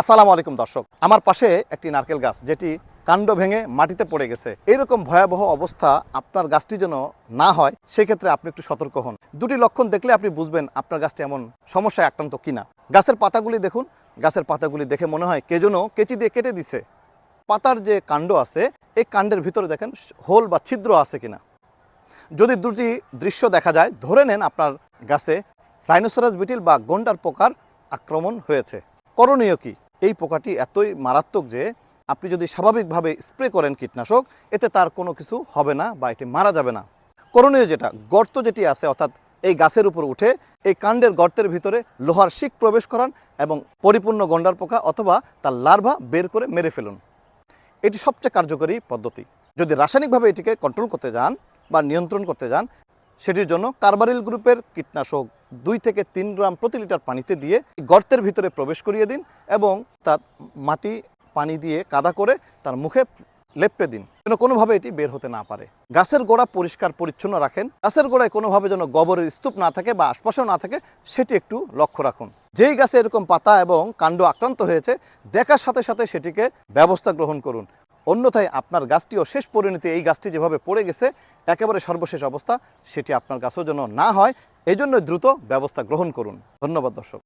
আসসালামু আলাইকুম, দর্শক। আমার পাশে একটি নারকেল গাছ, যেটি কাণ্ড ভেঙে মাটিতে পড়ে গেছে। এইরকম ভয়াবহ অবস্থা আপনার গাছটি যেন না হয়, সেক্ষেত্রে আপনি একটু সতর্ক হন। দুটি লক্ষণ দেখলে আপনি বুঝবেন আপনার গাছটি এমন সমস্যায় আক্রান্ত কিনা। গাছের পাতাগুলি দেখুন। গাছের পাতাগুলি দেখে মনে হয় কে যেন কেচি দিয়ে কেটে দিছে। পাতার যে কাণ্ড আছে, এই কাণ্ডের ভিতরে দেখেন হোল বা ছিদ্র আছে কিনা। যদি দুটি দৃশ্য দেখা যায়, ধরে নেন আপনার গাছে রাইনোসরাস বিটিল বা গন্ডার পোকার আক্রমণ হয়েছে। করণীয় কি? এই পোকাটি এতই মারাত্মক যে আপনি যদি স্বাভাবিকভাবে স্প্রে করেন কীটনাশক, এতে তার কোনো কিছু হবে না বা এটি মারা যাবে না। করণীয় যেটা, গর্ত যেটি আছে, অর্থাৎ এই গাছের উপর উঠে এই কাণ্ডের গর্তের ভিতরে লোহার শিক প্রবেশ করান এবং পরিপূর্ণ গন্ডার পোকা অথবা তার লার্ভা বের করে মেরে ফেলুন। এটি সবচেয়ে কার্যকরী পদ্ধতি। যদি রাসায়নিকভাবে এটিকে কন্ট্রোল করতে যান বা নিয়ন্ত্রণ করতে যান সেটির জন্য কার্বারিল গ্রুপের কীটনাশক দুই থেকে তিন গ্রাম প্রতি লিটার পানিতে দিয়ে গর্তের ভিতরে প্রবেশ করিয়ে দিন এবং তার মাটি পানি দিয়ে কাদা করে তার মুখে লেপটে দিন। যেন কোনোভাবে এটি বের হতে না পারে। গাছের গোড়া পরিষ্কার পরিচ্ছন্ন রাখেন। গাছের গোড়ায় কোনোভাবে যেন গোবরের স্তূপ না থাকে বা আশপাশেও না থাকে, সেটি একটু লক্ষ্য রাখুন। যেই গাছে এরকম পাতা এবং কাণ্ড আক্রান্ত হয়েছে, দেখার সাথে সাথে সেটিকে ব্যবস্থা গ্রহণ করুন। অন্যথায় আপনার গাছটিও শেষ পরিণতি এই গাছটি যেভাবে পড়ে গেছে, একেবারে সর্বশেষ অবস্থা, সেটি আপনার গাছও যেন না হয় এই জন্য দ্রুত ব্যবস্থা গ্রহণ করুন। ধন্যবাদ, দর্শক।